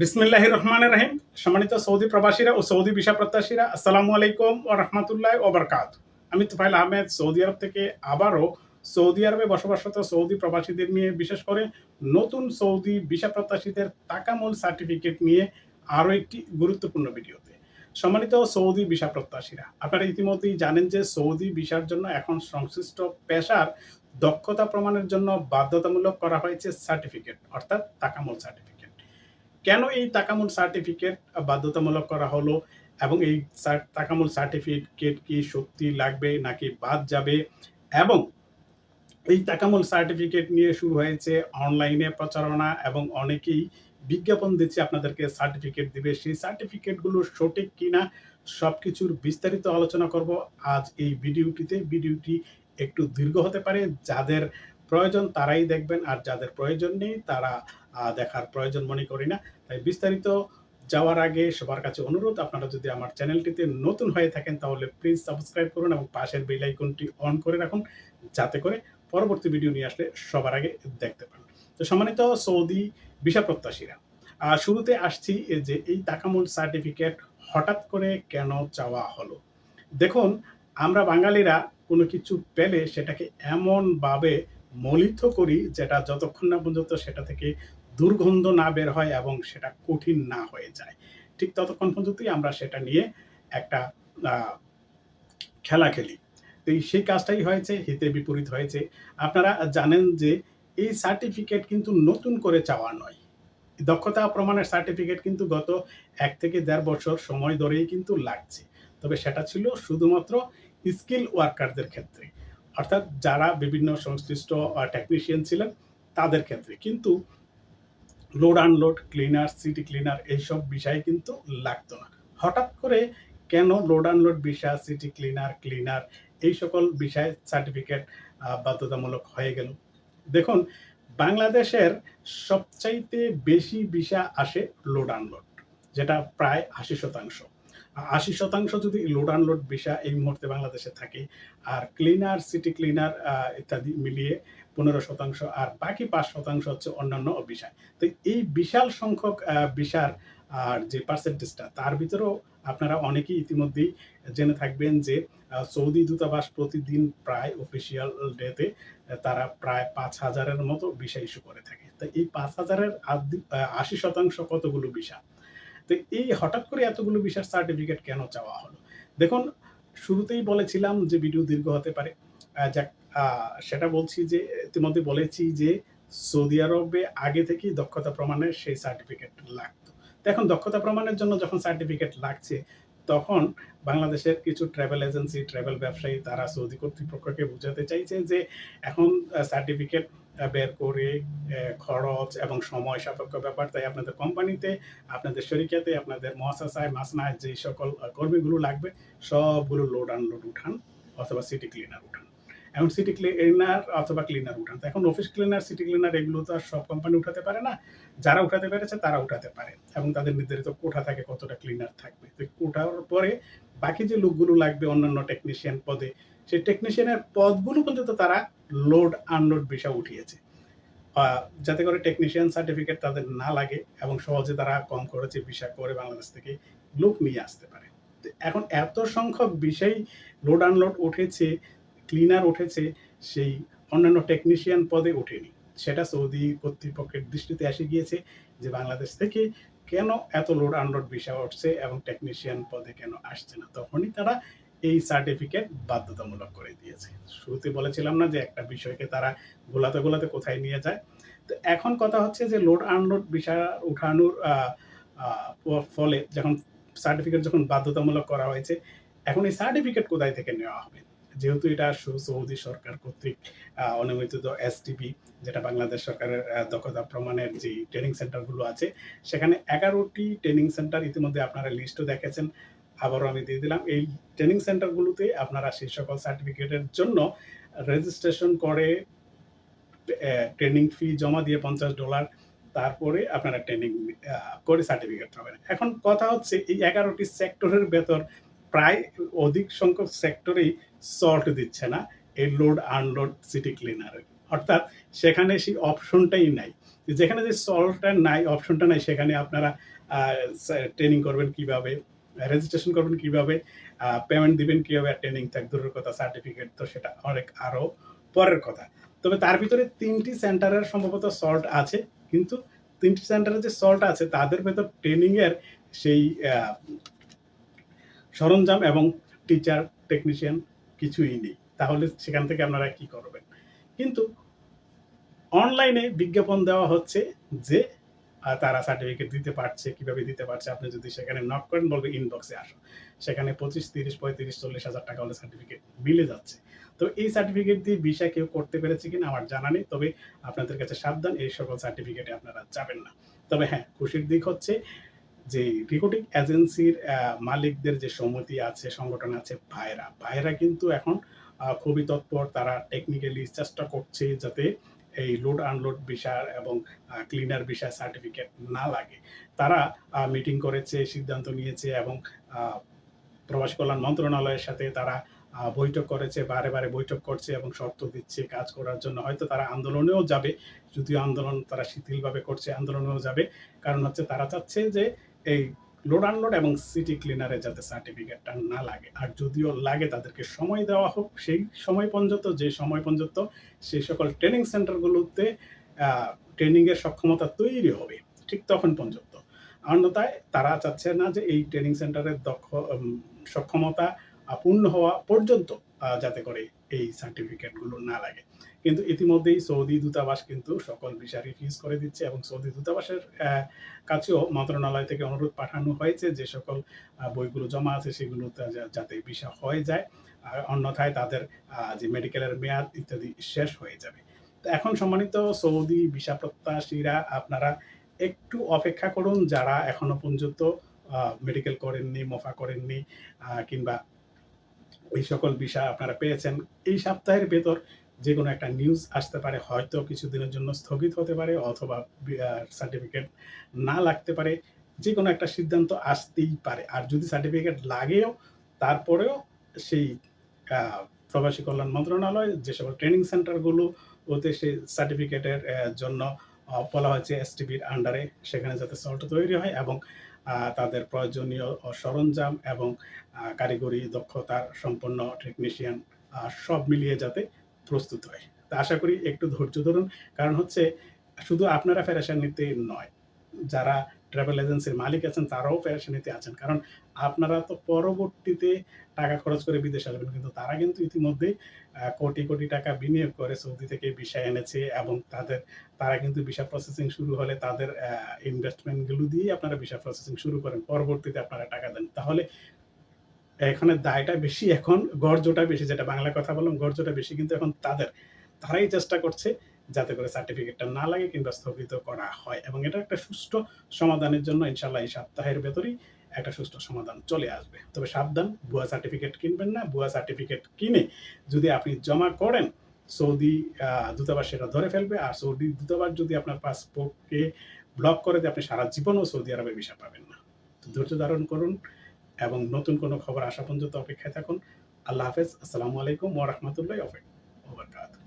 বিসমিল্লাহ রহমান রহিম। সম্মানিত সৌদি প্রবাসীরা ও সৌদি ভিসা প্রত্যাশীরা, আসসালামু আলাইকুম ও রহমতুল্লাহ ও বরকাত আমি তুফাইল আহমেদ, সৌদি আরব থেকে আবারও সৌদি আরবে বসবাসরত সৌদি প্রবাসীদের নিয়ে বিশেষ করে নতুন সৌদি ভিসা প্রত্যাশীদের তাকামূল সার্টিফিকেট নিয়ে আরও একটি গুরুত্বপূর্ণ ভিডিওতে। সম্মানিত সৌদি ভিসা প্রত্যাশীরা, আপনারা ইতিমধ্যেই জানেন যে সৌদি ভিসার জন্য এখন সংশ্লিষ্ট পেশার দক্ষতা প্রমাণের জন্য বাধ্যতামূলক করা হয়েছে সার্টিফিকেট, অর্থাৎ তাকামূল সার্টিফিকেট। কেন এই তাকামুল সার্টিফিকেট বাধ্যতামূলক করা হলো? এবং এই তাকামুল সার্টিফিকেট কি সত্যি লাগবে নাকি বাদ যাবে? এবং এই তাকামুল সার্টিফিকেট নিয়ে শুরু হয়েছে অনলাইনে প্রচারণা এবং অনেকেই বিজ্ঞাপন দিচ্ছে আপনাদেরকে সার্টিফিকেট দিবে। সেই সার্টিফিকেটগুলো সঠিক কিনা সব কিছুর বিস্তারিত আলোচনা করব আজ এই ভিডিওটিতে। ভিডিওটি একটু দীর্ঘ হতে পারে। যাদের প্রয়োজন তারাই দেখবেন, আর যাদের প্রয়োজন নেই তারা দেখার প্রয়োজন মনে করি না। তাই বিস্তারিত যাওয়ার আগে সবার কাছে অনুরোধ, আপনারা যদি আমার চ্যানেলটিতে নতুন হয়ে থাকেন তাহলে প্লিজ সাবস্ক্রাইব করুন এবং পাশের বেল আইকনটি অন করে রাখুন যাতে করে পরবর্তী ভিডিও নিয়ে আসলে সবার আগে দেখতে পান। তো সম্মানিত সৌদি ভিসা প্রত্যাশীরা শুরুতে আসছি যে এই তাকামুল সার্টিফিকেট হঠাৎ করে কেন চাওয়া হলো? দেখুন, আমরা বাঙালিরা কোনো কিছু পেলে সেটাকে এমনভাবে মলিত করি যেটা যতক্ষণ না পর্যন্ত সেটা থেকে দুর্গন্ধ না বের হয় এবং সেটা কঠিন না হয়ে যায়। ঠিক ততক্ষণ পর্যন্তই আমরা সেটা নিয়ে একটা খেলা খেলি। তো সেই কাজটাই হয়েছে, হিতে বিপরীত হয়েছে। আপনারা জানেন যে এই সার্টিফিকেট কিন্তু নতুন করে চাওয়া নয়। দক্ষতা প্রমাণের সার্টিফিকেট কিন্তু গত এক থেকে দেড় বছর সময় ধরেই কিন্তু লাগছে। তবে সেটা ছিল শুধুমাত্র স্কিল ওয়ার্কারদের ক্ষেত্রে। অর্থাৎ যারা বিভিন্ন সংশ্লিষ্ট টেকনিশিয়ান ছিলেন, তাদের ক্ষেত্রে। কিন্তু load unload cleaner city cleaner এইসব বিষয় কিন্তু লাগতো না। হঠাৎ করে কেন লোড আনলোড বিষয় সিটি ক্লিনার ক্লিনার এই সকল বিষয় সার্টিফিকেট বাধ্যতামূলক হয়ে গেল। দেখুন, বাংলাদেশের সবচাইতে বেশি ভিসা আসে লোড আনলোড যেটা প্রায় আশি শতাংশ। আশি শতাংশ যদি লোড আনলোড ভিসা এই মুহূর্তে বাংলাদেশে থাকে, আর ক্লিনার সিটি ক্লিনার ইত্যাদি মিলিয়ে পনেরো শতাংশ আর বাকি পাঁচ শতাংশ হচ্ছে অন্যান্য বিষয় তো এই বিশাল সংখ্যক বিষার আর যে পার্সেন্টেজটা তার ভিতরেও আপনারা অনেকেই ইতিমধ্যেই জেনে থাকবেন যে সৌদি দূতাবাস প্রতিদিন প্রায় অফিসিয়াল ডেতে তারা প্রায় পাঁচ হাজারের মতো ভিসা ইস্যু করে থাকে। তো এই পাঁচ হাজারের আশি শতাংশ কতগুলো ভিসা তো এই হঠাৎ করে এতগুলো ভিসার সার্টিফিকেট কেন চাওয়া হলো? দেখুন, শুরুতেই বলেছিলাম যে ভিডিও দীর্ঘ হতে পারে। যাক সেটা বলছি যে, ইতিমধ্যে বলেছি যে, সৌদি আরবে আগে থেকেই দক্ষতা প্রমাণের সেই সার্টিফিকেট লাগতো। তো এখন দক্ষতা প্রমাণের জন্য যখন সার্টিফিকেট লাগছে, তখন বাংলাদেশের কিছু ট্রাভেল এজেন্সি ট্রাভেল ব্যবসায়ী তারা সৌদি কর্তৃপক্ষকে বোঝাতে চাইছে যে, এখন সার্টিফিকেট বের করে খরচ এবং সময় সাপেক্ষ ব্যাপার। তাই আপনাদের কোম্পানিতে, আপনাদের শরিকাতে, আপনাদের মহাশাসায় মাসনায় যে সকল কর্মীগুলো লাগবে, সবগুলো লোড আনলোড উঠান অথবা সিটি ক্লিনার উঠান। এখন সিটি ক্লিনার অথবা ক্লিনার উঠান। এখন অফিস ক্লিনার সিটি ক্লিনার এগুলো তো আর সব কোম্পানি উঠাতে পারে না। যারা উঠাতে পেরেছে তারা উঠাতে পারে এবং তাদের নির্ধারিত কোঠা থাকে কতটা ক্লিনার থাকবে। তো কোঠার পরে বাকি যে লোকগুলো লাগবে অন্যান্য টেকনিশিয়ান পদে, সেই টেকনিশিয়ানের পদগুলো পর্যন্ত তারা লোড আনলোড বিষয় উঠিয়েছে। যাতে করে টেকনিশিয়ান সার্টিফিকেট তাদের না লাগে এবং সহজে তারা কম খরচে বিষয় করে বাংলাদেশ থেকে লোক নিয়ে আসতে পারে। এখন এত সংখ্যক বিষয় লোড আনলোড উঠেছে ক্লিনার উঠেছে, সেই অন্যান্য টেকনিশিয়ান পদে ওঠেনি। সেটা সৌদি কর্তৃপক্ষের দৃষ্টিতে এসে গিয়েছে যে বাংলাদেশ থেকে কেন এত লোড আনলোড বিষয় উঠছে এবং টেকনিশিয়ান পদে কেন আসছে না। তখনই তারা এই সার্টিফিকেট বাধ্যতামূলক করে দিয়েছে। শুরুতে বলেছিলাম না যে একটা বিষয়কে তারা গোলাতে গোলাতে কোথায় নিয়ে যায়। তো এখন কথা হচ্ছে যে লোড আনলোড বিষয় উঠানোর ফলে যখন সার্টিফিকেট যখন বাধ্যতামূলক করা হয়েছে, এখন এই সার্টিফিকেট কোথায় থেকে নেওয়া হবে? যেহেতু এটা সৌদি সরকার কর্তৃক অনুমোদিত এসটিপি যেটা বাংলাদেশ সরকারের দক্ষতা প্রমাণের যে ট্রেনিং সেন্টারগুলো আছে, সেখানে এগারোটি ট্রেনিং সেন্টার ইতিমধ্যে আপনারা লিস্টও দেখেছেন। আবারও আমি দিয়ে দিলাম, এই ট্রেনিং সেন্টারগুলোতে আপনারা সেই সকল সার্টিফিকেটের জন্য রেজিস্ট্রেশন করে ট্রেনিং ফি জমা দিয়ে পঞ্চাশ ডলার তারপরে আপনারা ট্রেনিং করে সার্টিফিকেট পাবেন। এখন কথা হচ্ছে, এই এগারোটি সেক্টরের ভেতর প্রায় অধিক সংখ্যক সেক্টরেই সল্ট দিচ্ছে না, এই লোড আনলোড সিটি ক্লিনারের অর্থাৎ সেখানে সেই অপশনটাই নাই। যেখানে যে সল্টটা নাই অপশনটা নাই, সেখানে আপনারা ট্রেনিং করবেন কীভাবে রেজিস্ট্রেশন করবেন কীভাবে পেমেন্ট দিবেন কীভাবে ট্রেনিং থাক দূরের কথা সার্টিফিকেট তো সেটা অনেক আরও পরের কথা। তবে তার ভিতরে তিনটি সেন্টারের সম্ভবত সল্ট আছে, কিন্তু তিনটি সেন্টারে যে সল্ট আছে, তাদের ভেতর ট্রেনিংয়ের সেই সরঞ্জাম এবং টিচার টেকনিশিয়ান কিছুই নেই। তাহলে সেখান থেকে আপনারা কি করবেন? কিন্তু অনলাইনে বিজ্ঞাপন দেওয়া হচ্ছে যে তারা সার্টিফিকেট দিতে পারছে, কীভাবে দিতে পারছে, আপনি যদি সেখানে নক করেন, বলবে ইনবক্সে আসো। সেখানে পঁচিশ, তিরিশ, পঁয়ত্রিশ, চল্লিশ হাজার টাকা হলে সার্টিফিকেট মিলে যাচ্ছে। তো এই সার্টিফিকেট দিয়ে ভিসা কেউ করতে পেরেছে কিনা আমার জানা নেই, তবে আপনাদের কাছে সাবধান, এই সকল সার্টিফিকেটে আপনারা যাবেন না। তবে হ্যাঁ খুশির দিক হচ্ছে যে রিক্রুটিং এজেন্সির মালিকদের যে সমিতি আছে, সংগঠন আছে, ভাইরা ভাইরা কিন্তু এখন খুবই তৎপর। তারা টেকনিক্যালি চেষ্টা করছে যাতে এই লোড আনলোড বিষয় এবং ক্লিনার বিষয় সার্টিফিকেট না লাগে। তারা মিটিং করেছে, সিদ্ধান্ত নিয়েছে এবং প্রবাসী কল্যাণ মন্ত্রণালয়ের সাথে তারা বৈঠক করেছে, বারে বারে বৈঠক করছে এবং শর্ত দিচ্ছে কাজ করার জন্য। হয়তো তারা আন্দোলনেও যাবে, যদিও আন্দোলন তারা শিথিলভাবে করছে, আন্দোলনেও যাবে। কারণ হচ্ছে তারা চাচ্ছে যে এই লোড আনলোড এবং সিটি ক্লিনারে যাতে সার্টিফিকেটটা না লাগে। আর যদিও লাগে, তাদেরকে সময় দেওয়া হোক, সেই সময় পর্যন্ত, যে সময় পর্যন্ত সেই সকল ট্রেনিং সেন্টারগুলোতে ট্রেনিংয়ের সক্ষমতা তৈরি হবে, ঠিক তখন পর্যন্ত। অন্যথায় তারা চাচ্ছে না যে এই ট্রেনিং সেন্টারের দক্ষ সক্ষমতা পূর্ণ হওয়া পর্যন্ত যাতে করে এই সার্টিফিকেটগুলো না লাগে। কিন্তু ইতিমধ্যেই সৌদি দূতাবাস কিন্তু সকল বিষয় রিফিউজ করে দিচ্ছে এবং সৌদি দূতাবাসের কাছেও মন্ত্রণালয় থেকে অনুরোধ পাঠানো হয়েছে যে সকল বইগুলো জমা আছে সেগুলোতে যা- যাতে ভিসা হয়ে যায়। আর অন্যথায় তাদের যে মেডিকেলের মেয়াদ ইত্যাদি শেষ হয়ে যাবে। তো এখন সম্মানিত সৌদি ভিসা প্রত্যাশীরা, আপনারা একটু অপেক্ষা করুন যারা এখনও পর্যন্ত মেডিকেল করেননি, মোফা করেননি কিংবা এই সকল বিষয় আপনারা পেয়েছেন। এই সপ্তাহের ভেতর যে কোনো একটা নিউজ আসতে পারে, হয়তো কিছুদিনের জন্য স্থগিত হতে পারে অথবা সার্টিফিকেট না লাগতে পারে। যে কোনো একটা সিদ্ধান্ত আসতেই পারে। আর যদি সার্টিফিকেট লাগেও, তারপরেও সেই প্রবাসী কল্যাণ মন্ত্রণালয় যে সকল ট্রেনিং সেন্টারগুলো ওতে সেই সার্টিফিকেটের জন্য বলা হয়েছে এসটিপির আন্ডারে সেখানে যাতে সল্ট তৈরি হয় এবং তাদের প্রয়োজনীয় সরঞ্জাম এবং কারিগরি দক্ষতার সম্পন্ন টেকনিশিয়ান সব মিলিয়ে যাতে প্রস্তুত হয়। তা আশা করি একটু ধৈর্য ধরুন। কারণ হচ্ছে, শুধু আপনারা ফেরাসানিতে নয়, যারা ট্রাভেল এজেন্সির মালিক আছেন, তারাও ফেরাসানিতে আছেন। কারণ আপনারা তো পরবর্তীতে টাকা খরচ করে বিদেশে আসবেন, কিন্তু তারা কিন্তু ইতিমধ্যে কোটি কোটি টাকা বিনিয়োগ করে সৌদি থেকে ভিসা এনেছে এবং তাদের, তারা কিন্তু ভিসা প্রসেসিং শুরু হলে তাদের ইনভেস্টমেন্টগুলো দিয়ে আপনারা ভিসা প্রসেসিং শুরু করেন, পরবর্তীতে আপনারা টাকা দেন। তাহলে এখানে দায়টা বেশি, এখন গর্জটা বেশি, যেটা বাংলা কথা বললাম, গর্জটা বেশি কিন্তু এখন তাদের। তারাই চেষ্টা করছে যাতে করে সার্টিফিকেটটা না লাগে কিংবা স্থগিত করা হয়। এবং এটা একটা সুষ্ঠু সমাধানের জন্য ইনশাল্লাহ এই সপ্তাহের ভেতরেই একটা সুষ্ঠু সমাধান চলে আসবে। তবে সাবধান, ভুয়া সার্টিফিকেট কিনবেন না। ভুয়া সার্টিফিকেট কিনে যদি আপনি জমা করেন, সৌদি দূতাবাস সেটা ধরে ফেলবে। আর সৌদি দূতাবাস যদি আপনার পাসপোর্টকে ব্লক করে দিয়ে, আপনি সারা জীবনও সৌদি আরবে ভিসা পাবেন না। তো ধৈর্য ধারণ করুন এবং নতুন কোনো খবর আসা পর্যন্ত অপেক্ষায় থাকুন। আল্লাহ হাফেজ। আসসালামু আলাইকুম ওয়া রাহমাতুল্লাহি ওয়া বারাকাতুহু।